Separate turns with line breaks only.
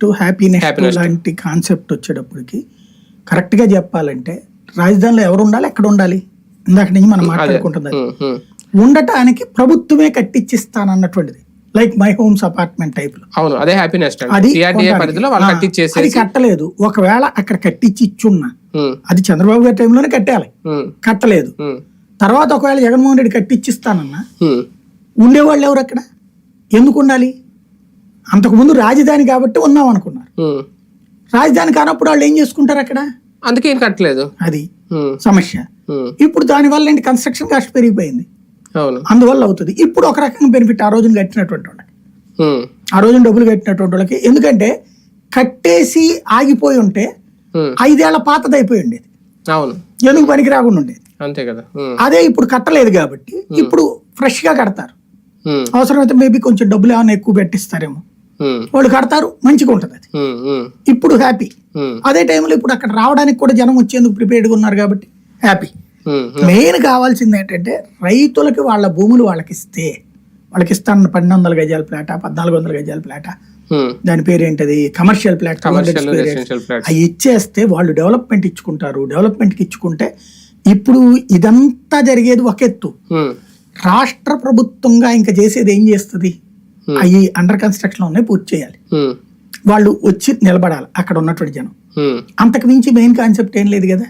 Next happiness. లాంటి concept వచ్చేటప్పటికి కరెక్ట్గా చెప్పాలంటే రాజధానిలో ఎవరు ఉండాలి? ఎక్కడ ఉండాలి? ఇందాక నుంచి మనం
ఉమ్.
ఉండటానికి ప్రభుత్వమే కట్టించిస్తానన్నటువంటిది లైక్ మై హోమ్స్ అపార్ట్మెంట్ టైప్లో.
అవును అదే హ్యాపీనెస్
అది అది కట్టలేదు. ఒకవేళ అక్కడ కట్టించి ఇచ్చున్నా అది చంద్రబాబు గారి టైంలోనే కట్టాలి. కట్టలేదు. తర్వాత ఒకవేళ జగన్మోహన్ రెడ్డి కట్టించిస్తానన్నా ఉండేవాళ్ళు ఎవరు అక్కడ? ఎందుకు ఉండాలి? అంతకుముందు రాజధాని కాబట్టి ఉన్నాం అనుకున్నారు. రాజధాని కానప్పుడు వాళ్ళు ఏం చేసుకుంటారు అక్కడ?
అందుకే కట్టలేదు.
అది సమస్య. ఇప్పుడు దానివల్ల ఏంటి? కన్స్ట్రక్షన్ కాస్ట్ పెరిగిపోయింది. అందువల్ల అవుతుంది. ఇప్పుడు ఒక రకంగా బెనిఫిట్ ఆ రోజున కట్టినటువంటి వాళ్ళకి. ఆ రోజున డబ్బులు కట్టినటువంటి వాళ్ళకి. ఎందుకంటే కట్టేసి ఆగిపోయి ఉంటే ఐదేళ్ళ పాతది అయిపోయి ఉండేది.
అవును.
ఎందుకు పనికి రాకుండా ఉండేది?
అంతే కదా.
అదే ఇప్పుడు కట్టలేదు కాబట్టి ఇప్పుడు ఫ్రెష్గా కడతారు అవసరమైతే మేబీ కొంచెం డబ్బులు ఏమైనా ఎక్కువ పెట్టిస్తారేమో. వాళ్ళు కడతారు మంచిగా ఉంటుంది అది. ఇప్పుడు హ్యాపీ అదే టైంలో ఇప్పుడు అక్కడ రావడానికి కూడా జనం వచ్చేందుకు ప్రిపేర్డ్గా ఉన్నారు కాబట్టి హ్యాపీ మెయిన్ కావాల్సింది ఏంటంటే రైతులకి వాళ్ళ భూములు వాళ్ళకి ఇస్తే వాళ్ళకి ఇస్తాను పన్నెండు వందల గజాల ప్లాట పద్నాలుగు వందల గజాల ప్లాట? దాని పేరు ఏంటది? కమర్షియల్ ప్లాట్ అవి ఇచ్చేస్తే వాళ్ళు డెవలప్మెంట్ ఇచ్చుకుంటారు. డెవలప్మెంట్కి ఇచ్చుకుంటే ఇప్పుడు ఇదంతా జరిగేది ఒక ఎత్తు రాష్ట్ర ప్రభుత్వంగా ఇంకా చేసేది ఏం చేస్తుంది? అవి అండర్ కన్స్ట్రక్షన్ ఉన్నాయి పూర్తి చేయాలి.
ఉమ్,
వాళ్ళు వచ్చి నిలబడాలి అక్కడ ఉన్నటువంటి జనం.
ఉమ్,
అంతకు మించి మెయిన్ కాన్సెప్ట్ ఏం లేదు కదా.